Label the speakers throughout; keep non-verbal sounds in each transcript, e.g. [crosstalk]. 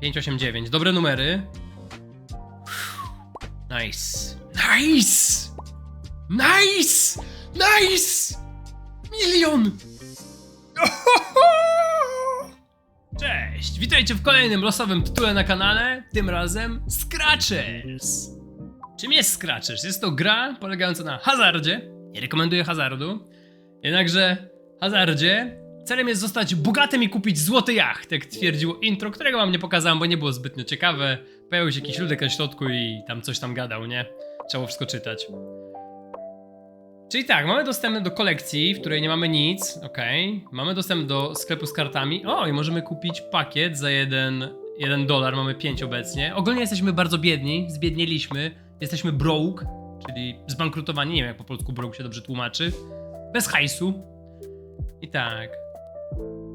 Speaker 1: 589. Dobre numery. Nice. Nice! Nice! Nice! Milion! [laughs] Cześć! Witajcie w kolejnym losowym tytule na kanale, tym razem Scratchers. Czym jest Scratchers? Jest to gra polegająca na hazardzie. Nie rekomenduję hazardu. Jednakże hazardzie celem jest zostać bogatym i kupić złoty jacht, jak twierdziło intro, którego wam nie pokazałem, bo nie było zbytnio ciekawe. Pojawił się jakiś ludek na środku i tam coś tam gadał, nie? Trzeba wszystko czytać. Czyli tak, mamy dostęp do kolekcji, w której nie mamy nic, ok. Mamy dostęp do sklepu z kartami. O, i możemy kupić pakiet za jeden, jeden dolar, mamy 5 obecnie. Ogólnie jesteśmy bardzo biedni, zbiednieliśmy. Jesteśmy broke, czyli zbankrutowani, nie wiem jak po polsku broke się dobrze tłumaczy. Bez hajsu. I tak.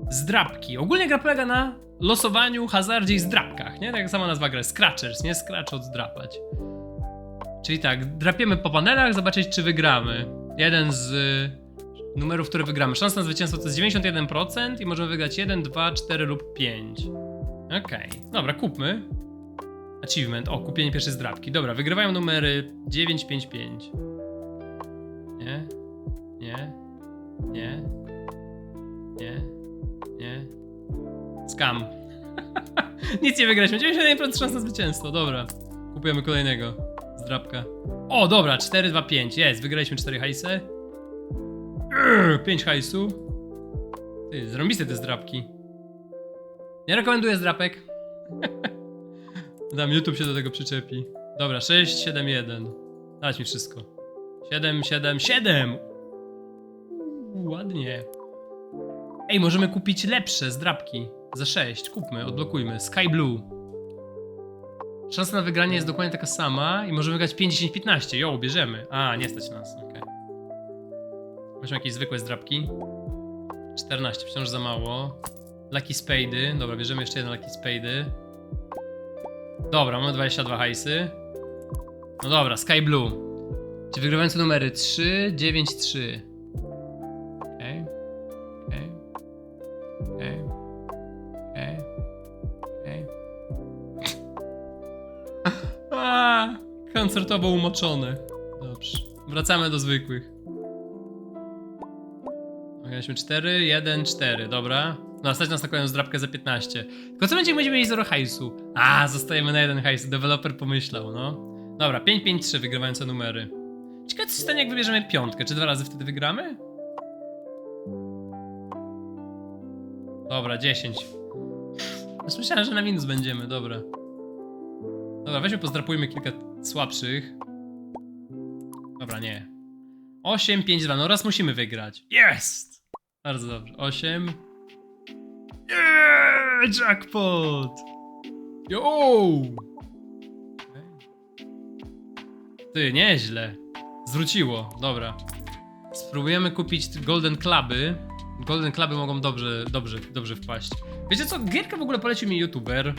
Speaker 1: Zdrabki. Ogólnie gra polega na losowaniu, hazardzie i zdrabkach, nie? Tak jak sama nazwa gra, Scratchers, nie? Scratch od zdrapać. Czyli tak, drapiemy po panelach, zobaczyć czy wygramy. Jeden z y, numerów, które wygramy. Szansa na zwycięstwo to jest 91% i możemy wygrać 1, 2, 4 lub 5. Okej, dobra, kupmy. Achievement, o, kupienie pierwszej zdrabki. Dobra, wygrywają numery 9, 5, 5. Nie, nie, nie, nie, nie. Skam. [laughs] Nic nie wygraliśmy. 91% szans na zwycięstwo, dobra. Kupujemy kolejnego. Zdrabka. O, dobra, 4, 2, 5. Jest, wygraliśmy 4 hajsy. 5 hajsu. Ty, zrobiste te zdrabki. Nie rekomenduję zdrapek. [laughs] Dam, YouTube się do tego przyczepi. Dobra, 6, 7, 1. Dać mi wszystko. 7, 7, 7! Uuu, Ładnie. Ej, możemy kupić lepsze zdrabki. Za 6. Kupmy, odblokujmy. Sky Blue. Szansa na wygranie jest dokładnie taka sama i możemy wygrać 5, 10, 15. Jo, bierzemy. A, nie stać nas, okej. Weźmy jakieś zwykłe zdrabki. 14, wciąż za mało. Lucky Spady. Dobra, bierzemy jeszcze jeden Lucky Spady. Dobra, mamy 22 hajsy. No dobra, Sky Blue. Czy wygrywające numery 3, 9, 3. koncertowo umoczone. Dobrze. Wracamy do zwykłych. Mieliśmy 4, 1, 4, dobra. No, stać nas na kolejną zdrabkę za 15. Tylko co będzie, będziemy mieli 0 hajsu? A, zostajemy na 1 hajsu, deweloper pomyślał, no. Dobra, 5, 5, 3, wygrywające numery. Ciekawe, co się stanie, jak wybierzemy piątkę. Czy dwa razy wtedy wygramy? Dobra, 10. Już myślałem, że na minus będziemy, dobra. Dobra, weźmy, pozdrapujmy kilka słabszych. Dobra, nie. 8, 5, 2. No raz musimy wygrać. Jest! Bardzo dobrze. 8. Yeah! Jackpot! Yo! Ty, nieźle. Zwróciło, dobra. Spróbujemy kupić Golden Cluby. Golden Cluby mogą dobrze, dobrze, dobrze wpaść. Wiecie co? Gierkę w ogóle polecił mi youtuber.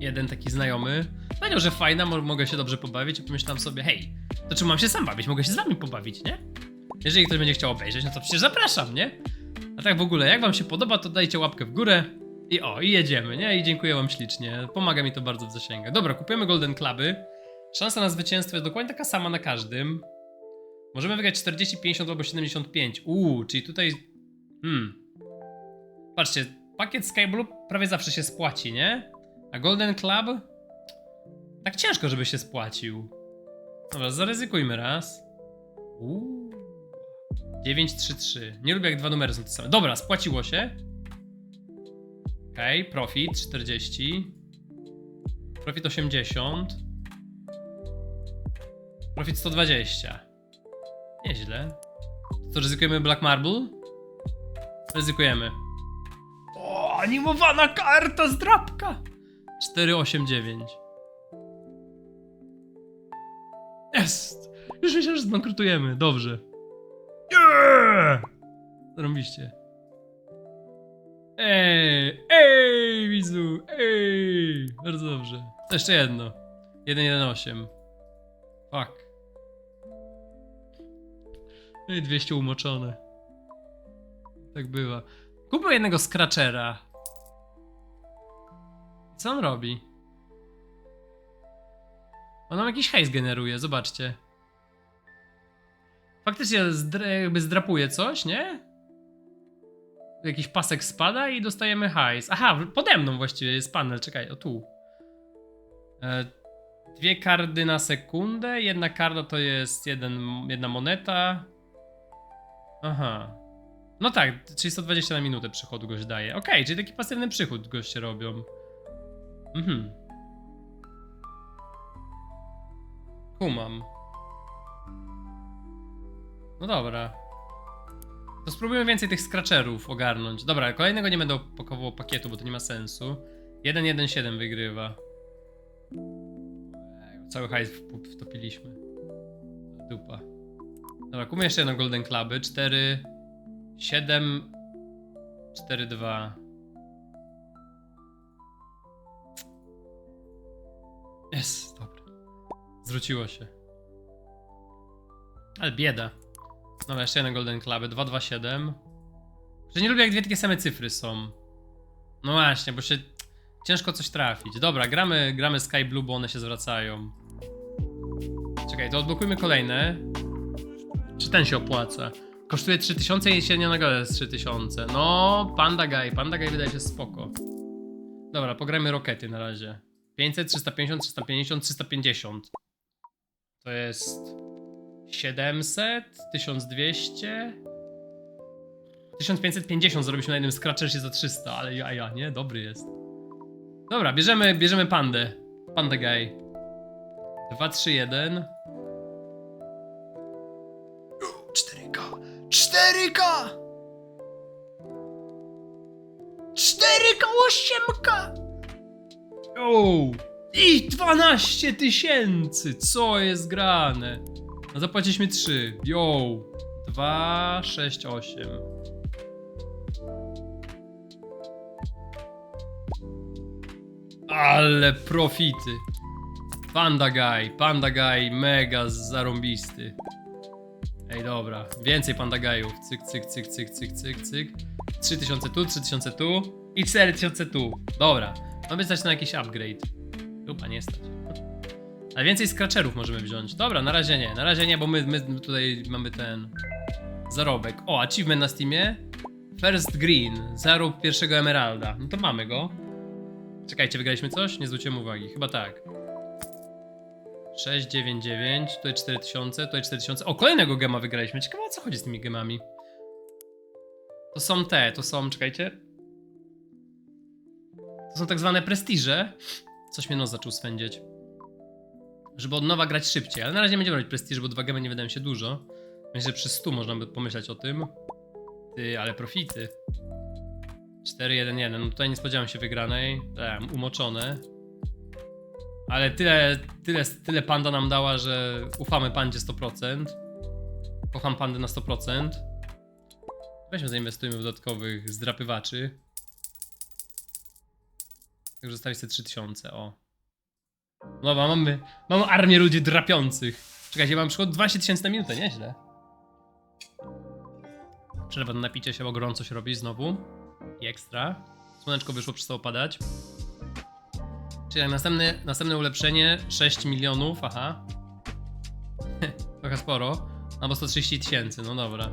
Speaker 1: Jeden taki znajomy. Powiedział, że fajna, mo- mogę się dobrze pobawić i pomyślałem sobie, hej, to czym mam się sam bawić? Mogę się z wami pobawić, nie? Jeżeli ktoś będzie chciał obejrzeć, no to przecież zapraszam, nie? A tak w ogóle, jak wam się podoba, to dajcie łapkę w górę. I o, i jedziemy, nie? I dziękuję wam ślicznie. Pomaga mi to bardzo w zasięgach. Dobra, kupujemy Golden Cluby. Szansa na zwycięstwo jest dokładnie taka sama na każdym. Możemy wygrać 40, 50 albo 75. Uuu, czyli tutaj... Hmm. Patrzcie, pakiet Skyblue prawie zawsze się spłaci, nie? A Golden Club? Tak ciężko, żeby się spłacił. Dobra, zaryzykujmy raz. Uuu. 933. Nie lubię jak dwa numery są te same. Dobra, spłaciło się. Okej, okay, profit 40. Profit 80. Profit 120. Nieźle. To ryzykujemy Black Marble? Ryzykujemy. O, animowana karta zdrabka! 489. Jest! Już myślałem, że zbankrutujemy. Dobrze. Yeah! Zrobiliście. Ej, ej, widzu, ej. Bardzo dobrze. To jeszcze jedno. 118. Fuck. Ej, 200 umoczone. Tak bywa. Kupmy jednego Scratchera. Co on robi? On nam jakiś hejs generuje, zobaczcie. Faktycznie jakby zdrapuje coś, nie? Jakiś pasek spada i dostajemy hajs. Aha, pode mną właściwie jest panel, czekaj, o tu. E, dwie kardy na sekundę, jedna karta to jest jeden, jedna moneta. Aha. No tak, czyli 120 na minutę przychodu gość daje. Okej, czyli taki pasywny przychód goście robią. Mhm. Kumam. No dobra. To spróbujmy więcej tych scratcherów ogarnąć. Dobra, kolejnego nie będę opakował pakietu, bo to nie ma sensu. 1-1-7 wygrywa. Ej, Cały hajs wtopiliśmy. Dupa. Dobra, kupmy jeszcze jedno Golden Cluby. 4, 7, 4, 2. Jest, dobra. Zwróciło się. Ale bieda. Dobra, jeszcze jeden Golden Club, 227. Że nie lubię jak dwie takie same cyfry są. No właśnie, bo się ciężko coś trafić. Dobra, gramy, gramy Sky Blue, bo one się zwracają. Czekaj, to odblokujmy kolejne. Czy ten się opłaca? Kosztuje 3000 i średnia nagroda jest 3000. No, Panda Guy, Panda Guy wydaje się spoko. Dobra, pograjmy rokety na razie. 500, 350, 350, 350. To jest 700, 1200. 1550 zrobiliśmy na jednym Scratchersie za 300, ale ja, ja, nie? Dobry jest. Dobra, bierzemy, bierzemy pandę. Panda Guy. 2, 3, 1. 12 tysięcy! Co jest grane? No zapłaciliśmy 3. Yo! 2, 6, 8. Ale profity. Panda Guy, Panda Guy, mega zarąbisty. Ej, dobra. Więcej Panda Guyów. Cyk, cyk, cyk, cyk, cyk, cyk, cyk. 3000 tu, 3000 tu i 4000 tu. Dobra. Mamy stać na jakiś upgrade. Dupa, nie stać. Ale więcej scratcherów możemy wziąć. Dobra, na razie nie. Na razie nie, bo my, my tutaj mamy ten zarobek. O, achievement na Steamie. First Green. Zarób pierwszego emeralda. No to mamy go. Czekajcie, wygraliśmy coś? Nie zwróciłem uwagi. Chyba tak. 699, tutaj 4000, tutaj 4000. O, kolejnego gema wygraliśmy. Ciekawe o co chodzi z tymi gemami. To są te, to są, czekajcie. To są tak zwane prestiże. Coś mnie nos zaczął swędzić. Żeby od nowa grać szybciej, ale na razie nie będziemy robić prestiży, bo dwa gemy nie wydają się dużo. Myślę, że przy 100 można by pomyśleć o tym. Ty, ale profity. 4-1-1, no tutaj nie spodziewałem się wygranej. Tam, umoczone. Ale tyle, tyle, tyle panda nam dała, że ufamy pandzie 100%. Kocham pandę na 100%. Weźmy zainwestujmy w dodatkowych zdrapywaczy. Także zostawić sobie 3000, o. Dobra, mamy, mamy armię ludzi drapiących. Czekajcie, mam przychód 12 tysięcy na minutę, nieźle. Przerwa na napicie się, bo gorąco się robi znowu. I ekstra. Słoneczko wyszło, przestało padać. Czyli tak, następne, następne ulepszenie 6 milionów, aha. [laughs] Trochę sporo. Albo 130 tysięcy, no dobra.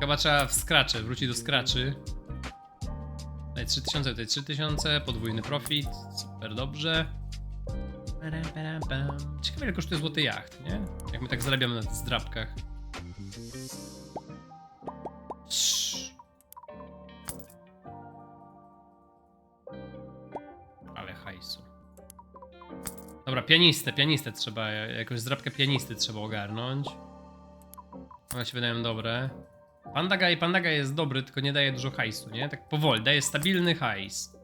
Speaker 1: Chyba trzeba w Scratche, wrócić do Scratchy. Tutaj 3000, tutaj 3000, podwójny profit, super dobrze. Ciekawe ile kosztuje złoty jacht, nie? Jak my tak zarabiamy na zdrabkach. Ale hajsu. Dobra, pianistę, pianistę trzeba, jakąś zdrabkę pianisty trzeba ogarnąć. One się wydają dobre. Pandaga i Pandaga jest dobry, tylko nie daje dużo hajsu, nie? Tak powoli, daje stabilny hajs.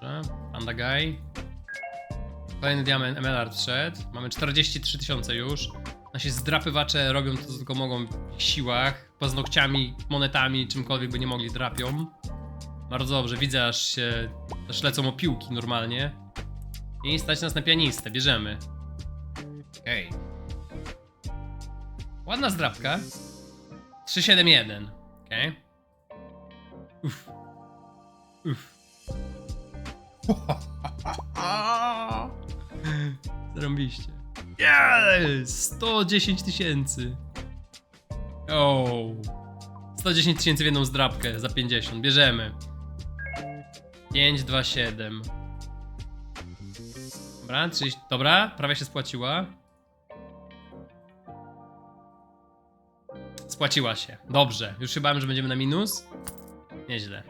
Speaker 1: Dobrze, Panda Guy. Kolejny diament Emelard wszedł. Mamy 43 tysiące już. Nasi zdrapywacze robią to, co tylko mogą w siłach. Paznokciami, monetami, czymkolwiek by nie mogli drapią. Bardzo dobrze, widzę aż się... aż lecą opiłki normalnie. I stać nas na pianistę, bierzemy. Okej. Ładna zdrapka. 371. Okej. Uff. Uff. [laughs] Zarąbiście. Yes! 110 tysięcy. O. 110 tysięcy w jedną zdrabkę za 50. Bierzemy. 5, 2, 7. Dobra, 30, dobra, prawie się spłaciła. Spłaciła się. Dobrze. Już bałem, że będziemy na minus. Nieźle.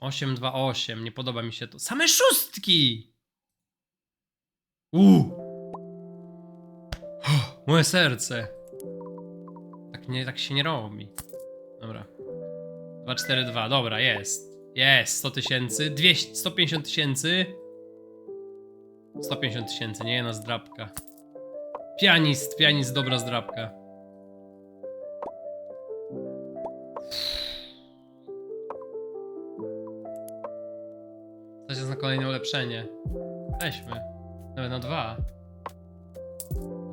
Speaker 1: 8, 2, 8. Nie podoba mi się to. Same szóstki! Uuu! Moje serce. Tak, nie, tak się nie robi. Dobra. 2, 4, 2. Dobra, jest. Jest. 100 tysięcy. 200, 150 tysięcy. 150 tysięcy, nie jedna zdrabka. Pianist, pianist, dobra zdrabka. Stać jest na kolejne ulepszenie. Weźmy. Nawet na dwa.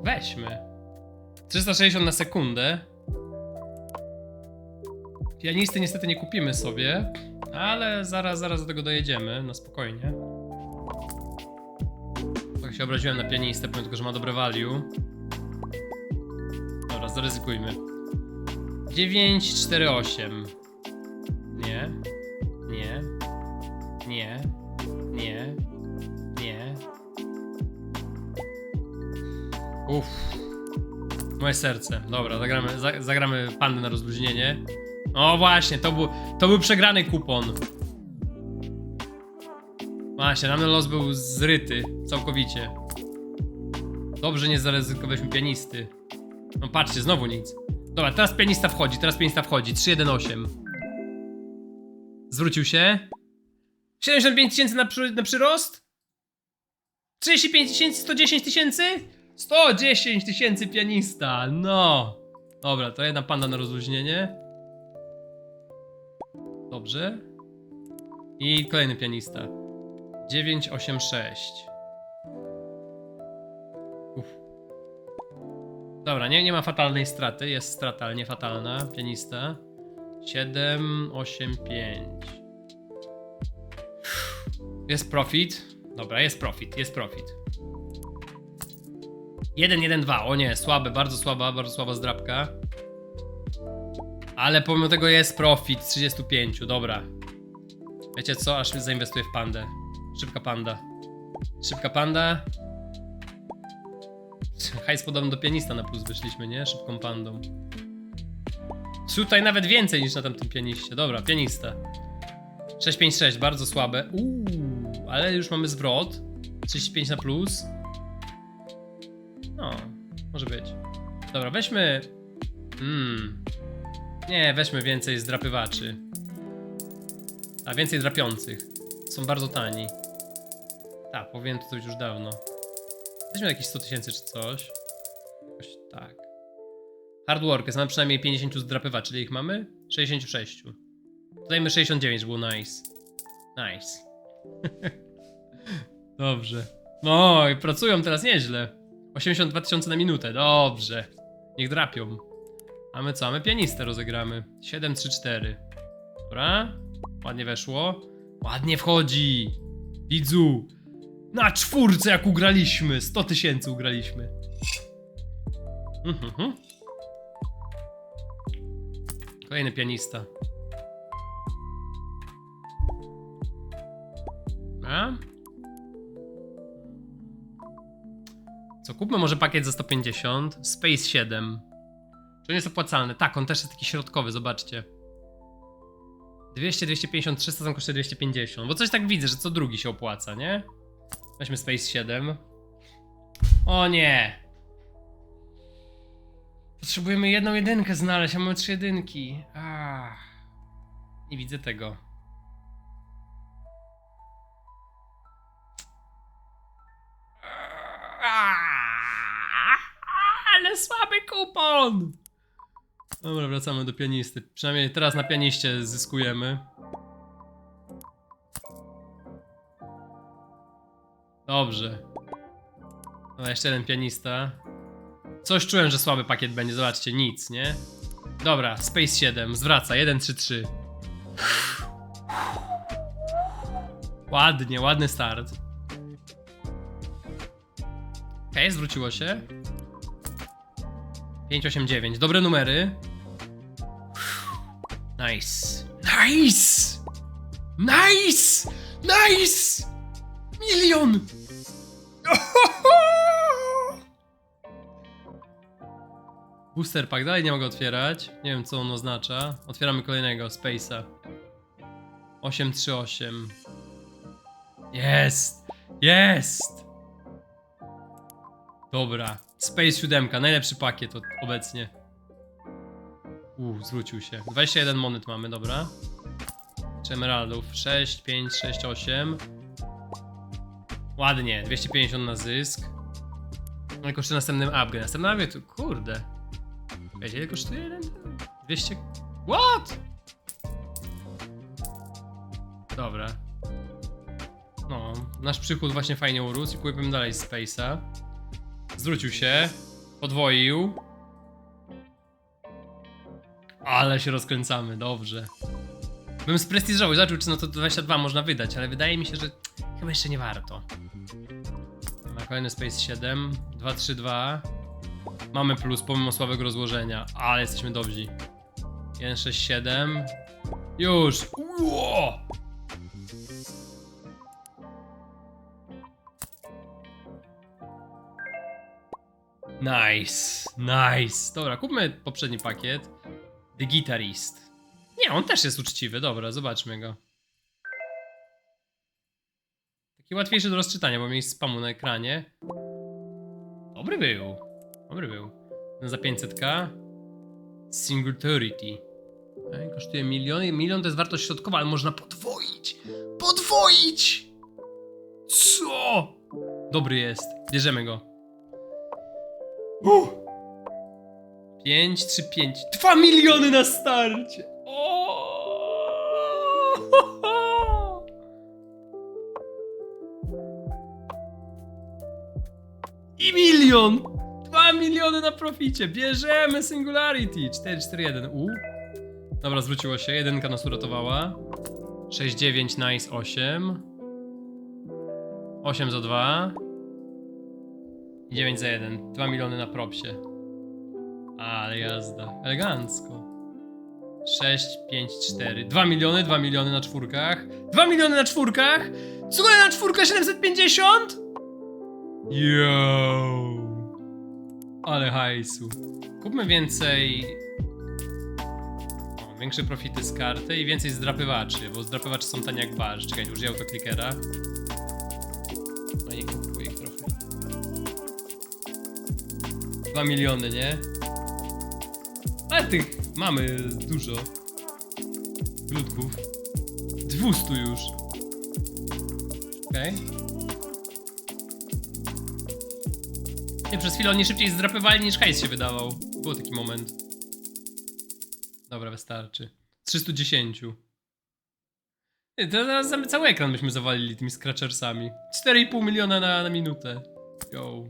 Speaker 1: Weźmy. 360 na sekundę. Pianisty niestety nie kupimy sobie, ale zaraz, zaraz do tego dojedziemy, na spokojnie. Się obraziłem na pianistę, powiem tylko, że ma dobre value. Dobra, zaryzykujmy. 9, 4, 8. Nie. Nie. Nie. Nie. Nie. Uff. Moje serce. Dobra, zagramy, za, zagramy pandę na rozluźnienie. O właśnie, to był, to był przegrany kupon. Właśnie, nam los był zryty całkowicie. Dobrze nie zaryzykowaliśmy pianisty. No patrzcie, znowu nic. Dobra, teraz pianista wchodzi, teraz pianista wchodzi. 3-1-8. Zwrócił się. 75 tysięcy na, przy, na przyrost? 35 tysięcy, 110 tysięcy? 110 tysięcy pianista, no. Dobra, to jedna panda na rozluźnienie. Dobrze. I kolejny pianista. 986. Uff. Dobra, nie, nie ma fatalnej straty. Jest strata, ale nie fatalna. Pianista. 785. Jest profit. Dobra, jest profit, jest profit. 1, 1, 2. O nie, słabe, bardzo słaba, bardzo słaba zdrabka. Ale pomimo tego jest profit 35, dobra. Wiecie co? Aż zainwestuję w pandę. Szybka panda. Szybka panda. Hajs podobno do pianista na plus wyszliśmy, nie? Szybką pandą. Tutaj nawet więcej niż na tamtym pianiście. Dobra, pianista. 656, bardzo słabe. Uuu, ale już mamy zwrot. 35 na plus. No, może być. Dobra, weźmy. Hmm. Nie, weźmy więcej zdrapywaczy. A więcej drapiących. Są bardzo tani. Tak, powinien to być już dawno. Weźmy jakieś 100 tysięcy czy coś. Jakoś tak. Hard workers, mamy przynajmniej 50 zdrapywaczy. Czyli ich mamy? 66. Dodajmy 69, żeby było nice. Nice. [laughs] Dobrze. No i pracują teraz nieźle. 82 tysiące na minutę, dobrze. Niech drapią. A my co? A my pianistę rozegramy. 7, 3, 4. Dobra. Ładnie weszło. Ładnie wchodzi. Widzu. Na czwórce jak ugraliśmy. 100 tysięcy ugraliśmy. Mhm. Kolejny pianista. A? Co, kupmy może pakiet za 150. Space 7. Czy on jest opłacalny? Tak, on też jest taki środkowy, zobaczcie. 200, 250, 300 są kosztuje 250. Bo coś tak widzę, że co drugi się opłaca, nie? Weźmy Space 7. O nie! Potrzebujemy jedną jedynkę znaleźć, a mamy trzy jedynki. Ach. Nie widzę tego. Ale słaby kupon! Dobra, wracamy do pianisty. Przynajmniej teraz na pianiście zyskujemy. Dobrze. No jeszcze jeden pianista. Coś czułem, że słaby pakiet będzie, zobaczcie, nic, nie? Dobra, Space 7, zwraca, 1, 3, 3. Ładnie, ładny start. Okej, zwróciło się. 5, 8, 9, dobre numery. Nice. Nice! Nice! Nice! Milion! Booster pack, dalej nie mogę otwierać. Nie wiem co on oznacza. Otwieramy kolejnego, Space'a. 838. Jest! Jest! Dobra. Space 7, najlepszy pakiet obecnie. Uuu, zwrócił się. 21 monet mamy, dobra. Czy emeraldów? 6, 5, 6, 8. Ładnie, 250 na zysk. No i następnym upgrade. Następny upgrade, kurde. Wiecie, ile kosztuje jeden? 200... What? Dobra. No, nasz przychód właśnie fajnie urósł i kupujemy dalej Space'a. Zwrócił się, podwoił. Ale się rozkręcamy, dobrze. Bym sprestiżował, zobaczył czy no to 22 można wydać, ale wydaje mi się, że chyba jeszcze nie warto. Ma kolejny Space 7, 232. Mamy plus pomimo słabego rozłożenia, ale jesteśmy dobrzy. 167. Już! Ło! Nice, nice. Dobra, kupmy poprzedni pakiet. The Guitarist. Nie, on też jest uczciwy, dobra, zobaczmy go. Taki łatwiejszy do rozczytania, bo mieli spamu na ekranie. Dobry był. Dobry był. No za 500k. Singularity. Okej, kosztuje miliony. Milion to jest wartość środkowa, ale można podwoić. Podwoić! Co? Dobry jest. Bierzemy go. 5, 3, 5. 2 miliony na starcie! O! I milion! 2 miliony na proficie! Bierzemy Singularity! 4, 4, 1. U. Dobra, zwróciło się. Jedynka nas uratowała. 6, 9, nice, 8. 8 za 2. I 9 za 1. 2 miliony na propsie. Ale jazda. Elegancko. 6, 5, 4. 2 miliony, 2 miliony na czwórkach. 2 miliony na czwórkach! Słuchaj, na czwórkę 750? Yo! Ale hajsu. Kupmy więcej... O, większe profity z karty i więcej zdrapywaczy, bo zdrapywacze są tanie jak barsz. Czekaj, użyję autoklikera. No nie kupuję ich trochę. 2 miliony, nie? Ale tych mamy dużo. Ludków. 200 już. Okej. Nie, przez chwilę oni szybciej zdrapywali niż hajs się wydawał. Był taki moment. Dobra, wystarczy. 310. Nie, to zaraz za- cały ekran byśmy zawalili tymi scratchersami. 4,5 miliona na, na minutę. Go.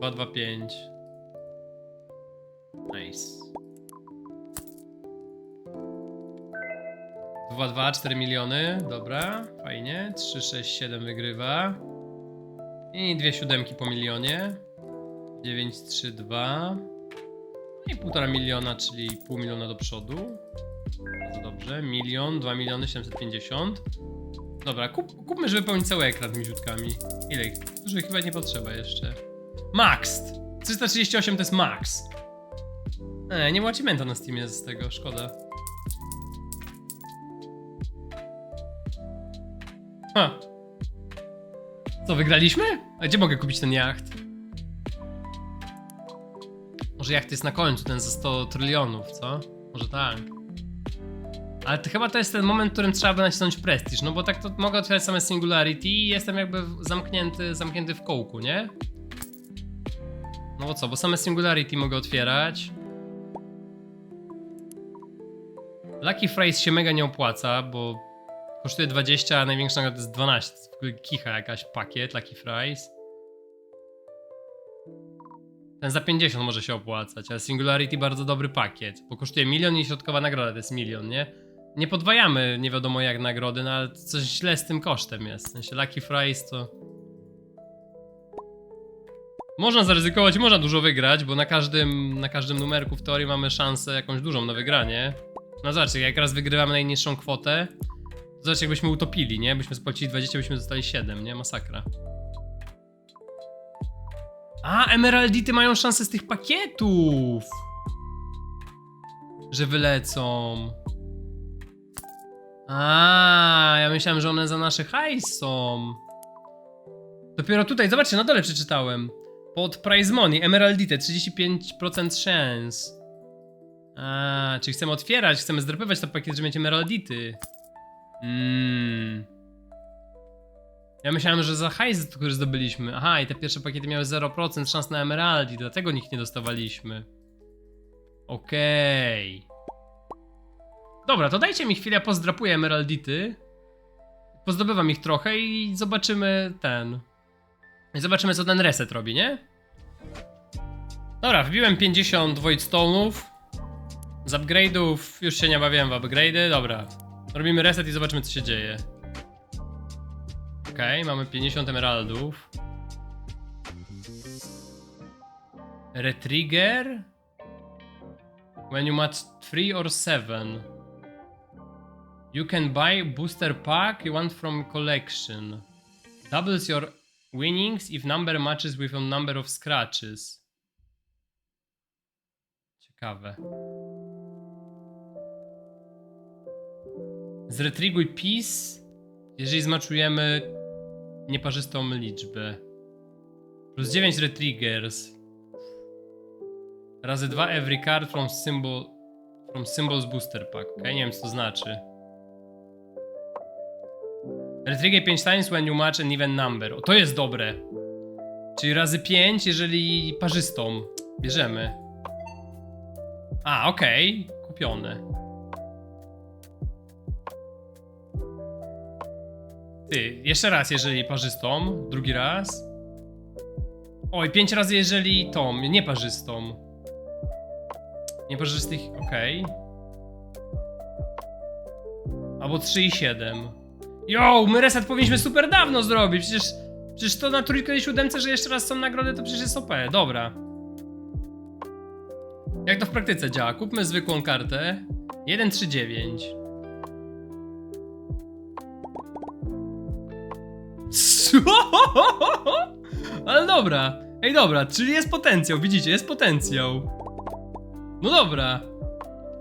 Speaker 1: 225. Nice. 2, 2, 4 miliony, dobra, fajnie. 3, 6, 7 wygrywa. I dwie siódemki po milionie. 9, 3, 2. I półtora miliona, czyli pół miliona do przodu. Bardzo dobrze. Milion, 2 miliony 750. Dobra, kup, kupmy, żeby pełnić cały ekran tymi źródkami. Ile ich? Dużo chyba nie potrzeba jeszcze. Max! 338 to jest max. E, nie ma achievementa na Steamie z tego, szkoda. Ha. Co, wygraliśmy? A gdzie mogę kupić ten jacht? Może jacht jest na końcu, ten za 100 trylionów, co? Może tak. Ale to chyba to jest ten moment, w którym trzeba by nacisnąć prestiż, no bo tak to mogę otwierać same Singularity i jestem jakby zamknięty, zamknięty w kołku, nie? No bo co, bo same Singularity mogę otwierać. Lucky Phrase się mega nie opłaca, bo kosztuje 20, a największa 12. To jest w ogóle kicha jakaś pakiet Lucky Fries. Ten za 50 może się opłacać, ale Singularity bardzo dobry pakiet, bo kosztuje milion i środkowa nagroda to jest milion, nie? Nie podwajamy nie wiadomo jak nagrody, no ale coś źle z tym kosztem jest. W sensie Lucky Fries to... Można zaryzykować, można dużo wygrać, bo na każdym, na każdym numerku w teorii mamy szansę jakąś dużą na wygranie. No zobaczcie, jak raz wygrywamy najniższą kwotę, to zobaczcie jakbyśmy utopili, nie? Byśmy spłacili 20, byśmy dostali 7, nie? Masakra. A, emeraldity mają szansę z tych pakietów! Że wylecą. A, ja myślałem, że one za nasze hajs są. Dopiero tutaj, zobaczcie, na dole przeczytałem. Pod prize money, emeraldite, 35% szans. A, czyli chcemy otwierać, chcemy zdrapywać ten pakiet, żeby mieć emeraldity. Mmm. Ja myślałem, że za hajs, który zdobyliśmy. Aha, i te pierwsze pakiety miały 0% szans na emeraldi, dlatego nikt nie dostawaliśmy. Okej. Dobra, to dajcie mi chwilę, pozdrapuję emeraldity. Pozdobywam ich trochę i zobaczymy ten. I zobaczymy, co ten reset robi, nie? Dobra, wbiłem 50 Void Stone'ów. Z upgrade'ów już się nie bawiłem w upgrade'y. Dobra, robimy reset i zobaczymy, co się dzieje. Okej, mamy 50 emeraldów. Retrigger? When you match 3 or 7. You can buy booster pack you want from collection. Doubles your winnings if number matches with a number of scratches. Ciekawe. Zretriguj piece, jeżeli zmaczujemy nieparzystą liczbę. Plus 9 retriggers. Razy 2 every card from symbol from symbols booster pack. Ok, nie wiem co to znaczy. Retrigger 5 times when you match an even number. O, to jest dobre. Czyli razy 5, jeżeli parzystą. Bierzemy. A, okej. Kupione. Ty, jeszcze raz, jeżeli parzystą. Drugi raz. Oj, 5 razy, jeżeli tą, nieparzystą. Nieparzystych, okej. Albo 3 i 7. Yo, my reset powinniśmy super dawno zrobić, przecież... Przecież to na trójkę i siódemce, że jeszcze raz są nagrody, to przecież jest OP. Dobra. Jak to w praktyce działa? Kupmy zwykłą kartę. 139. [laughs] Ale dobra. Ej, dobra, czyli jest potencjał, widzicie, jest potencjał. No dobra.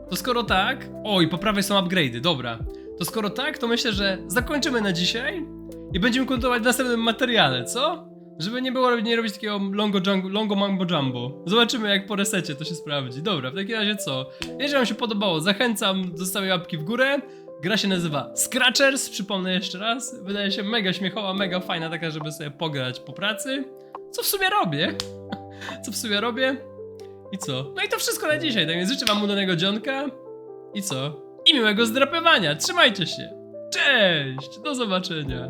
Speaker 1: To skoro tak. Oj, po prawej są upgrade'y, dobra. To skoro tak, to myślę, że zakończymy na dzisiaj i będziemy kontynuować w następnym materiale, co? Żeby nie było nie robić takiego longo, jungo, longo mambo jumbo. Zobaczymy jak po resecie to się sprawdzi. Dobra, w takim razie co? Jeżeli wam się podobało, zachęcam do stałej łapki w górę. Gra się nazywa Scratchers, przypomnę jeszcze raz. Wydaje się mega śmiechowa, mega fajna, taka, żeby sobie pograć po pracy. Co w sumie robię? [laughs] Co w sumie robię? I co? No i to wszystko na dzisiaj, tak więc życzę wam udanego dzionka. I co? I miłego zdrapywania. Trzymajcie się. Cześć! Do zobaczenia.